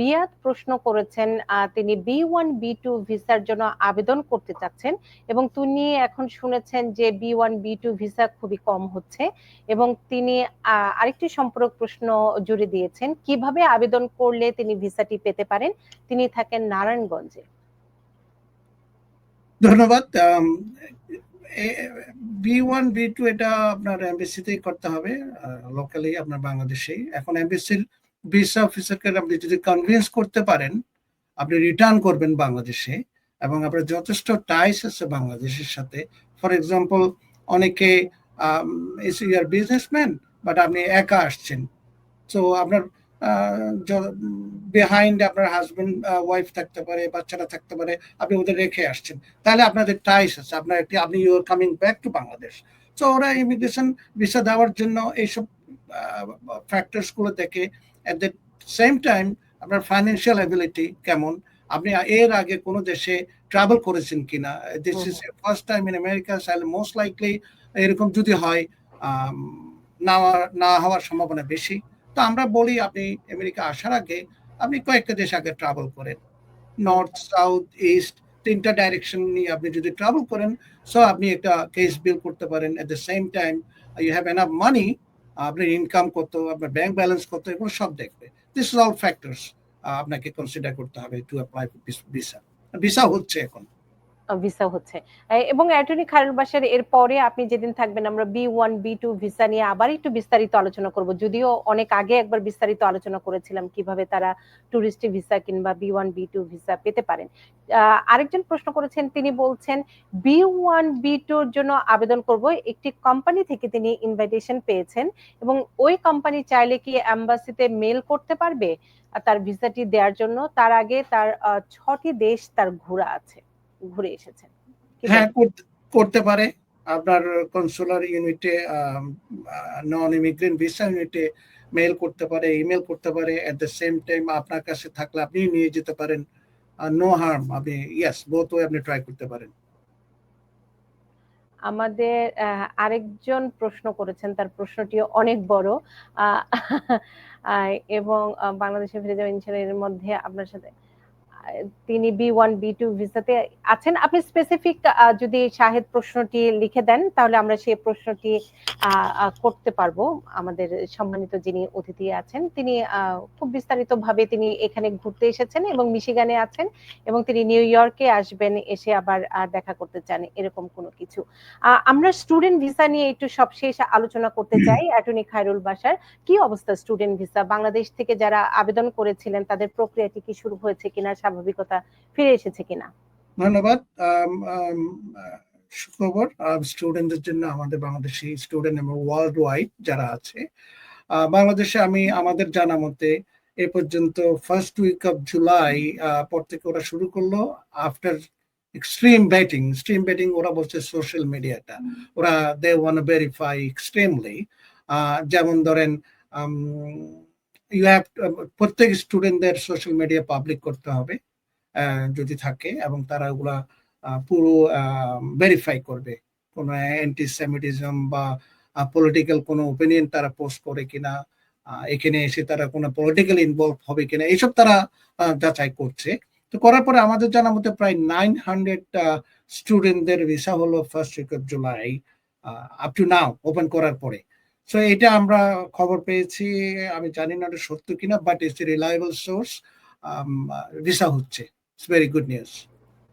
রিয়াদ প্রশ্ন করেছেন তিনি বি ওয়ান, বি টু ভিসার জন্য আবেদন করতে চাচ্ছেন এবং তিনি এখন শুনেছেন যে B one, B two visa খুবই কম হচ্ছে এবং তিনি আরেকটি সম্পর্ক প্রশ্ন জুড়ে দিয়েছেন, কীভাবে আবেদন করলে তিনি ভিসাটি পেতে পারেন? তিনি থাকেন নারায়ণগঞ্জে। ধন্যবাদ। বি ওয়ান, বি টু এটা আপনার এমবিসিতেই করতে হবে লোকালি আপনার বাংলাদেশেই। এখন এমবিসির ভিসা অফিসারকে আপনি যদি কনভিন্স করতে পারেন, আপনি রিটার্ন করবেন বাংলাদেশে এবং আপনার যথেষ্ট টাইস আছে বাংলাদেশের সাথে। ফর এক্সাম্পল অনেকে ইয়ার বিজনেসম্যান বাট আপনি একা আসছেন। তো আপনার বিহাইন্ড আপনার হাজবেন্ড ওয়াইফ থাকতে পারে, বাচ্চারা থাকতে পারে, আপনি ওদের রেখে আসছেন। তাহলে আপনাদের টাইস আছে। আপনার একটি, আপনি your coming back to Bangladesh তো ওরা ইমিগ্রেশন ভিসা দেওয়ার জন্য এইসব ফ্যাক্টরসগুলো দেখে অ্যাট দ্য সেম টাইম আপনার ফাইন্যান্সিয়াল অ্যাবিলিটি কেমন? আপনি এর আগে কোনো দেশে ট্রাভেল করেছেন কিনা? This is first time in America most likely এরকম যদি হয় না না হওয়ার সম্ভাবনা বেশি। তো আমরা বলি আপনি আমেরিকা আসার আগে আপনি কয়েকটা দেশ আগে ট্রাভেল করেন। নর্থ সাউথ ইস্ট তিনটা ডাইরেকশন নিয়ে আপনি যদি ট্রাভেল করেন সো আপনি একটা কেস বিল করতে পারেন। At the same time you have enough money আপনার ইনকাম কত, আপনার ব্যাংক ব্যালেন্স কত, এগুলো সব দেখবে। দিস ইজ অল ফ্যাক্টরস আপনাকে কনসিডার করতে হবে টু অ্যাপ্লাই ভিসা ভিসা হচ্ছে এখন। ভিসা হচ্ছে। এবং অ্যাটর্নি খায়রুল বাসার এর পরে আপনি যেদিন থাকবেন, আমরা B one B two visa নিয়ে আবার একটু বিস্তারিত আলোচনা করব। যদিও অনেক আগে একবার বিস্তারিত আলোচনা করেছিলাম কীভাবে তারা টুরিস্ট ভিসা কিংবা B one B two visa পেতে পারেন। আরেকজন প্রশ্ন করেছেন, তিনি বলছেন বি ওয়ান বি টুর জন্য আবেদন করব একটি কোম্পানি থেকে তিনি ইনভাইটেশন পেয়েছেন এবং ওই কোম্পানি চাইলে কি অ্যাম্বাসিতে মেল করতে পারবে? তার ভিসাটি দেওয়ার জন্য, তার আগে তার ছটি দেশ তার ঘোরা আছে। ঘুরে এসেছেন। হ্যাঁ করতে পারে। আপনার কনসুলার ইউনিটে নন ইমিগ্রেন্ট ভিসা ইউনিটে মেল করতে পারে ইমেল করতে পারে। এট দ্য সেম টাইম আপনার কাছে থাকলে আপনি নিয়ে যেতে পারেন। নো হার্ম আপনি ইয়েস বোথ ওয়ে আপনি ট্রাই করতে পারেন। আমাদের আরেকজন প্রশ্ন করেছেন তার প্রশ্নটি অনেক বড়। এবং বাংলাদেশে ফিরে যাওয়া ইনশাল্লাহ এর মধ্যে আপনার সাথে তিনি বি ওয়ান বি টু ভিসাতে আছেন। আপনি স্পেসিফিক যদি শাহেদ প্রশ্নটি লিখে দেন, তাহলে আমরা সেই প্রশ্নটি করতে পারব। আমাদের সম্মানিত যিনি অতিথি আছেন, তিনি খুব বিস্তারিত ভাবে তিনি এখানে ঘুরতে এসেছেন এবং মিশিগানে আছেন এবং তিনি নিউ ইয়র্কে আসবেন, এসে আবার দেখা করতে চান, এরকম কোনো কিছু। আমরা স্টুডেন্ট ভিসা নিয়ে একটু সবশেষ আলোচনা করতে চাই, অ্যাটর্নি খায়রুল বাসার কি অবস্থা স্টুডেন্ট ভিসা বাংলাদেশ থেকে যারা আবেদন করেছিলেন, তাদের প্রক্রিয়াটি কি শুরু হয়েছে কিনা? স্বাভাবিকতা ফিরে এসেছে কিনা? ধন্যবাদ। সুখবর স্টুডেন্টদের জন্য আমাদের বাংলাদেশি স্টুডেন্ট এবং ওয়ার্ল্ড ওয়াইড যারা আছে বাংলাদেশে আমি আমাদের জানা মতে এ পর্যন্ত ফার্স্ট উইক অফ জুলাই পর থেকে ওরা শুরু করল after extreme batting extreme batting ওরা বলছে সোশ্যাল মিডিয়াটা ওরা দে ওয়ান ভেরিফাই এক্সট্রিমলি যেমন ধরেন ইউ হ্যাভ প্রত্যেক স্টুডেন্টদের সোশ্যাল মিডিয়া পাবলিক করতে হবে। যদি থাকে এবং তারা ওগুলা পুরো ভেরিফাই করবে। কোনো অ্যান্টিসেমিটিজম বা পলিটিক্যাল কোনো ওপিনিয়ন তারা পোস্ট করে কিনা এখানে এসে তারা কোনো পলিটিক্যাল ইনভলভ হবে কিনা, এইসব তারা যাচাই করছে। তো করার পরে আমাদের জানার মধ্যে প্রায় নাইন হান্ড্রেড স্টুডেন্টদের ভিসা হলো first week of July up to now open করার পরে। সো এটা আমরা খবর পেয়েছি, আমি জানি না এটা সত্য কিনা but it's reliable source visa হচ্ছে। It's very good news.